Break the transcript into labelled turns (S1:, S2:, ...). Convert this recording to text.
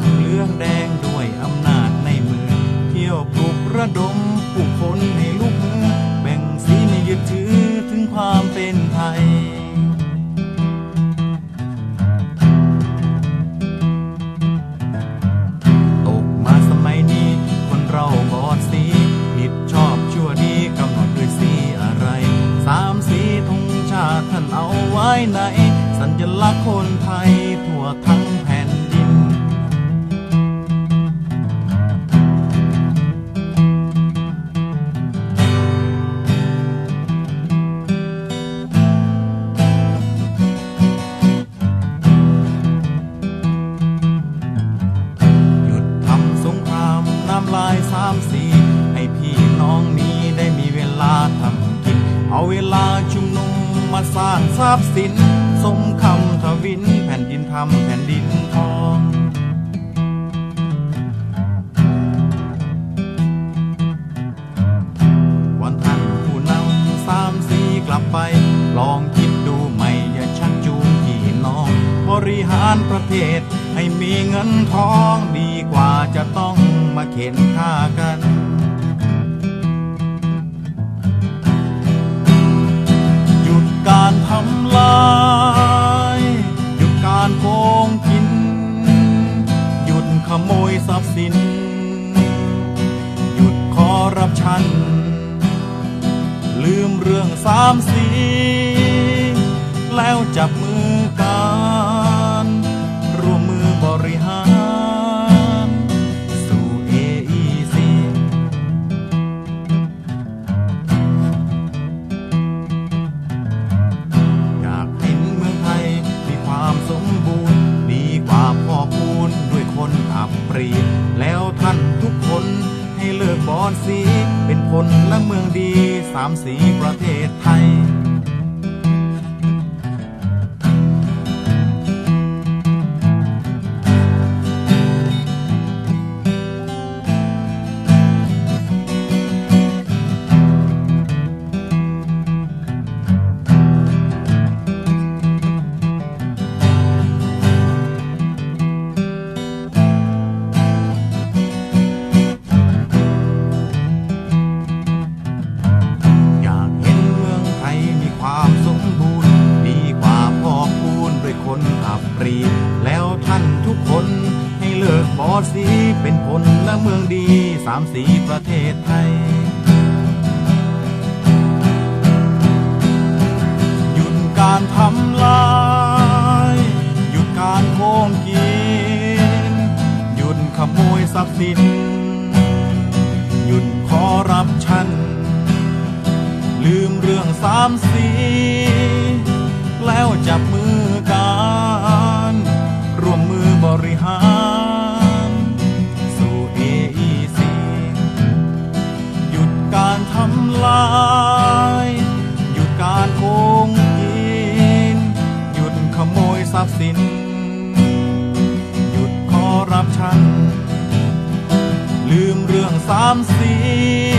S1: ำเหลืองแดงด้วยอำนาจในมือ เที่ยวปลุกระดมผู้คนให้ลุกฮือแบ่งสีไม่ยึดถือถึงความเป็นไทยตกมาสมัยนี้คนเราบอดสีผิดชอบชั่วดีกำหนดด้วยสีอะไรสามสีธงชาท่านเอาไว้ในสัญลักษณ์คนไทยทั่วทั้ง สร้างทรัพย์สิน สมคำทวิน แผ่นดินทำแผ่นดินทองวันท่านผู้นำสามสีกลับไป ลองคิดดูใหม่อย่าชักจูงพี่น้อง บริหารประเทศให้มีเงินทองดีกว่าจะต้องมาเข็นฆ่ากันำลายหยุดการโกงกิน หยุดขโมยทรัพย์สิน หยุดคอรับชัน ลืมเรื่องสามสี แล้วจับมือ สีเป็นพลและเมืองดีสามสีประเทศไทย สีเป็นคนละเมืองดีสามสีประเทศไทย หยุดการทำลาย หยุดการโกงกิน หยุดขโมยทรัพย์สิน หยุดคอร์รัปชัน ลืมเรื่องสามสี ทรัพย์สิน หยุดคอรับชัน ลืมเรื่องสามสีแล้วจับมือ